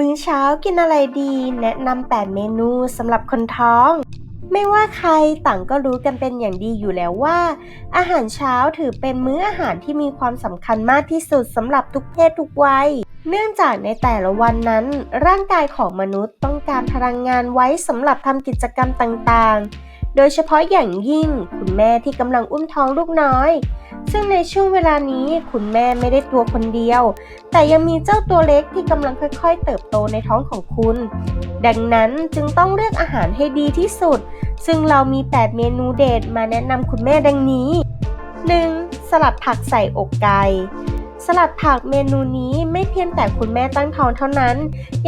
มื้อเช้ากินอะไรดี แนะนำ 8 เมนูสำหรับคนท้อง ไม่ว่าใครต่างก็รู้กันเป็นอย่างดีอยู่แล้วว่า อาหารเช้าถือเป็นมื้ออาหารที่มีความสำคัญมากที่สุดสำหรับทุกเพศทุกวัย เนื่องจากในแต่ละวันนั้น ร่างกายของมนุษย์ต้องการพลังงานไว้สำหรับทำกิจกรรมต่างๆ โดยเฉพาะอย่างยิ่งคุณแม่ที่กำลังอุ้มท้องลูกน้อย ซึ่งในช่วงเวลานี้คุณแม่ไม่ได้ตัวคนเดียว แต่ยังมีเจ้าตัวเล็กที่กำลังค่อยๆ เติบโตในท้องของคุณ ดังนั้นจึงต้องเลือกอาหารให้ดีที่สุด ซึ่งเรามี 8 เมนูเด็ดมาแนะนำคุณแม่ดังนี้ 1. สลัดผักใส่อกไก่ สลัดผักเมนูนี้ไม่เพียงแต่คุณแม่ตั้งท้องเท่านั้น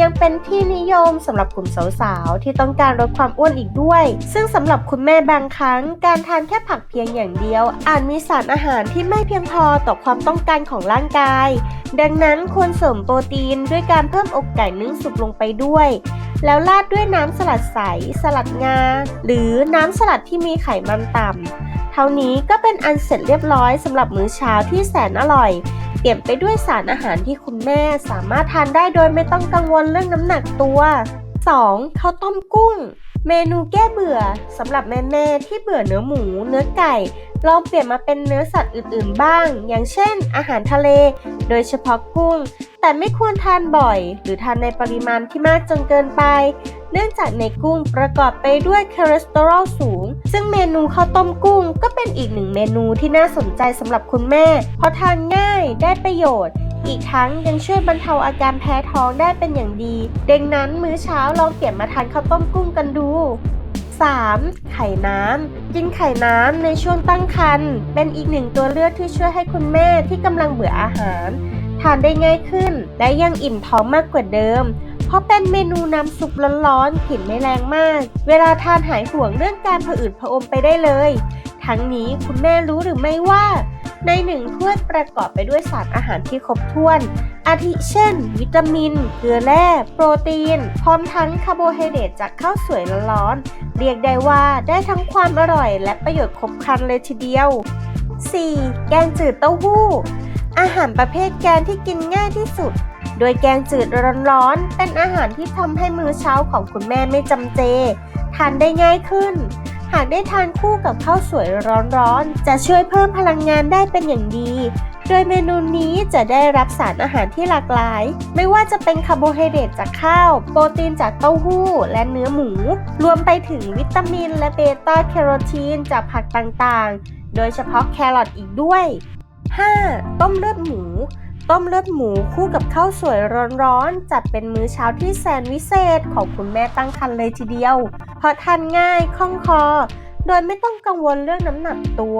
ยังเป็นที่นิยมสำหรับกลุ่มสาวๆที่ต้องการลดความอ้วนอีกด้วย ซึ่งสำหรับคุณแม่บางครั้ง การทานแค่ผักเพียงอย่างเดียว อาจมีสารอาหารที่ไม่เพียงพอต่อความต้องการของร่างกาย ดังนั้นควรเสริมโปรตีนด้วยการเพิ่มอกไก่นึ่งสุกลงไปด้วย แล้วราดด้วยน้ำสลัดใส สลัดงา หรือน้ำสลัดที่มีไขมันต่ำเท่านี้ก็เป็นอันเสร็จเรียบร้อยสำหรับมื้อเช้าที่แสนอร่อย เปี่ยนไปด้วยสารอาหารที่คุณแม่สามารถทานได้โดยไม่ต้องกังวลเรื่องน้ำหนักตัว 2. ข้าวต้มกุ้ง เมนูแก้เบื่อสำหรับแม่ๆที่เบื่อเนื้อหมู เนื้อไก่ ลองเปลี่ยนมาเป็นเนื้อสัตว์อื่นๆบ้าง อย่างเช่น อาหารทะเล โดยเฉพาะกุ้ง แต่ไม่ควรทานบ่อย หรือทานในปริมาณที่มากจนเกินไป เนื่องจากในกุ้งประกอบไปด้วยคอเลสเตอรอลสูง ซึ่งเมนูข้าวต้มกุ้งก็เป็นอีกหนึ่งเมนูที่น่าสนใจสำหรับคุณแม่ เพราะทานง่ายได้ประโยชน์ อีกทั้งยังช่วยบรรเทาอาการแพ้ท้องได้เป็นอย่างดีดังนั้นมื้อเช้าลองเปลี่ยนมาทานข้าวต้มกุ้งกันดู 3. ไข่น้ำ กินไข่น้ำในช่วงตั้งครรภ์เป็นอีกหนึ่งตัวเลือกที่ช่วยให้คุณแม่ที่กำลังเบื่ออาหาร ทานได้ง่ายขึ้น และยังอิ่มท้องมากกว่าเดิม เพราะเป็นเมนูน้ำซุปร้อนๆกลิ่นไม่แรงมาก เวลาทานหายห่วงเรื่องการผะอืดผะอมไปได้เลย ทั้งนี้คุณแม่รู้หรือไม่ว่า ในหนึ่งถ้วยประกอบไปด้วยสารอาหารที่ครบถ้วน อาทิเช่น วิตามิน เกลือแร่ โปรตีน พร้อมทั้งคาร์โบไฮเดรตจากข้าวสวยร้อนๆเรียกได้ว่าได้ทั้งความอร่อย และประโยชน์ครบครันเลยทีเดียว 4. แกงจืดเต้าหู้ อาหารประเภทแกงที่กินง่ายที่สุด โดยแกงจืดร้อนๆ เป็นอาหารที่ทำให้มื้อเช้าของคุณแม่ไม่จำเจ ทานได้ง่ายขึ้น หากได้ทานคู่กับข้าวสวยร้อนๆ จะช่วยเพิ่มพลังงานได้เป็นอย่างดี โดยเมนูนี้จะได้รับสารอาหารที่หลากหลาย ไม่ว่าจะเป็นคาร์โบไฮเดรตจากข้าว โปรตีนจากเต้าหู้ และเนื้อหมู รวมไปถึงวิตามิน และเบต้าแคโรทีนจากผักต่างๆ โดยเฉพาะแครอทอีกด้วย 5. ต้มเลือดหมู ต้มเลือดหมูคู่กับข้าวสวยร้อนๆ จัดเป็นมื้อเช้าที่แสนวิเศษของคุณแม่ตั้งครรภ์เลยทีเดียว เพราะทานง่ายคล่องคอ โดยไม่ต้องกังวลเรื่องน้ำหนักตัว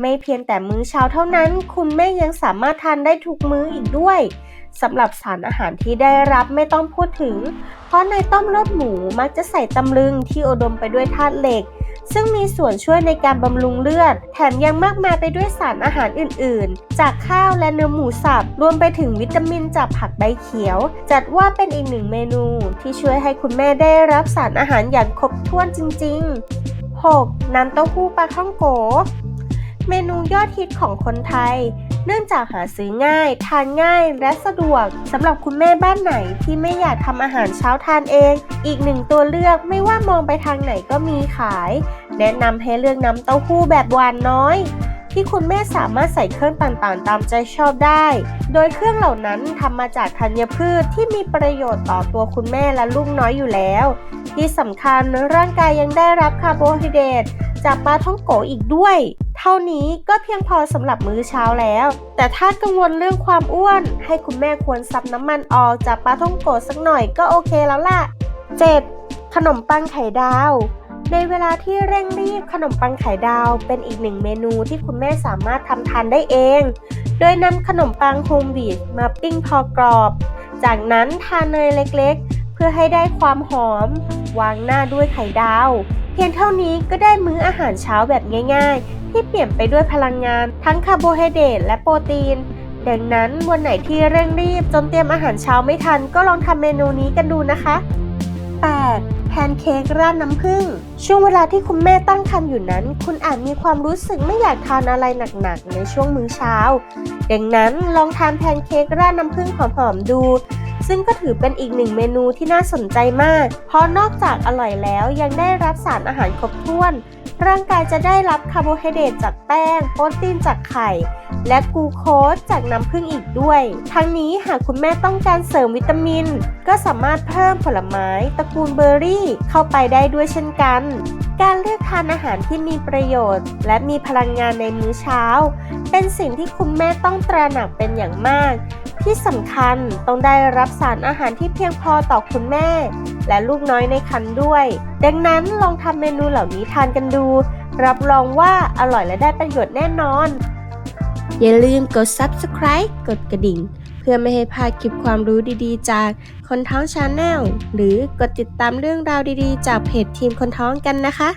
ไม่เพียงแต่มื้อเช้าเท่านั้น คุณแม่ยังสามารถทานได้ทุกมื้ออีกด้วยสำหรับสารอาหารที่ได้รับไม่ต้องพูดถึง เพราะในต้มเลือดหมูมักจะใส่ตำลึงที่อุดมไปด้วยธาตุเหล็ก ซึ่งมีส่วนช่วยในการบำรุงเลือด แถมยังมากมายไปด้วยสารอาหารอื่น ๆ จากข้าวและเนื้อหมูสับ รวมไปถึงวิตามินจากผักใบเขียว จัดว่าเป็นอีกหนึ่งเมนู ที่ช่วยให้คุณแม่ได้รับสารอาหารอย่างครบถ้วนจริง ๆ 6. น้ำเต้าหู้ปลาท่องโก เมนูยอดฮิตของคนไทย เนื่องจากหาซื้อง่าย ทานง่ายและสะดวกสำหรับคุณแม่บ้านไหนที่ไม่อยากทำอาหารเช้าทานเอง อีกหนึ่งตัวเลือกไม่ว่ามองไปทางไหนก็มีขาย แนะนำให้เลือกน้ำเต้าหู้แบบหวานน้อยที่คุณแม่สามารถใส่เครื่องต่างๆ ตามใจชอบได้ โดยเครื่องเหล่านั้นทำมาจากธัญพืชที่มีประโยชน์ต่อตัวคุณแม่และลูกน้อยอยู่แล้ว ที่สำคัญร่างกายยังได้รับคาร์โบไฮเดรตจากปลาท่องโกอีกด้วย เท่านี้ก็เพียงพอสำหรับมื้อเช้าแล้ว แต่ถ้ากังวลเรื่องความอ้วน ให้คุณแม่ควรซับน้ำมันออกจากปลาท่องโกสักหน่อยก็โอเคแล้วล่ะ 7. ขนมปังไข่ดาวในเวลาที่เร่งรีบขนมปังไข่ดาวเป็นอีกหนึ่งเมนูที่คุณแม่สามารถทำทานได้เอง โดยนำขนมปังโฮมวีดมาปิ้งพอกรอบ จากนั้นทาเนยเล็กๆ เพื่อให้ได้ความหอม วางหน้าด้วยไข่ดาว เพียงเท่านี้ก็ได้มื้ออาหารเช้าแบบง่าย ๆ ที่เปลี่ยนไปด้วยพลังงาน ทั้งคาร์โบไฮเดรตและโปรตีน ดังนั้นวันไหนที่เร่งรีบจนเตรียมอาหารเช้าไม่ทัน ก็ลองทำเมนูนี้กันดูนะคะ 8. แพนเค้กราดน้ำผึ้งช่วงเวลาที่คุณแม่ตั้งครรภ์อยู่นั้น คุณอาจมีความรู้สึกไม่อยากทานอะไรหนักๆ ในช่วงมื้อเช้า ดังนั้นลองทานแพนเค้กราดน้ำผึ้งหอมๆดู ซึ่งก็ถือเป็นอีกหนึ่งเมนูที่น่าสนใจมาก เพราะนอกจากอร่อยแล้วยังได้รับสารอาหารครบถ้วน ร่างกายจะได้รับคาร์โบไฮเดรตจากแป้ง โปรตีนจากไข่ และกูโคสจากน้ำผึ้งอีกด้วย ทั้งนี้หากคุณแม่ต้องการเสริมวิตามิน ก็สามารถเพิ่มผลไม้ตระกูลเบอร์รี่ เข้าไปได้ด้วยเช่นกัน การเลือกทานอาหารที่มีประโยชน์ และมีพลังงานในมื้อเช้า เป็นสิ่งที่คุณแม่ต้องตระหนักเป็นอย่างมาก ที่สำคัญต้องได้รับสารอาหารที่เพียงพอต่อคุณแม่ และลูกน้อยในครรภ์ด้วย ดังนั้นลองทำเมนูเหล่านี้ทานกันดู รับรองว่าอร่อยและได้ประโยชน์แน่นอน อย่าลืมกด subscribe กดกระดิ่ง เพื่อไม่ให้พลาดคลิปความรู้ดีๆ จากคนท้องชาแนลหรือกดติดตามเรื่องราวดีๆ จากเพจทีมคนท้องกันนะคะ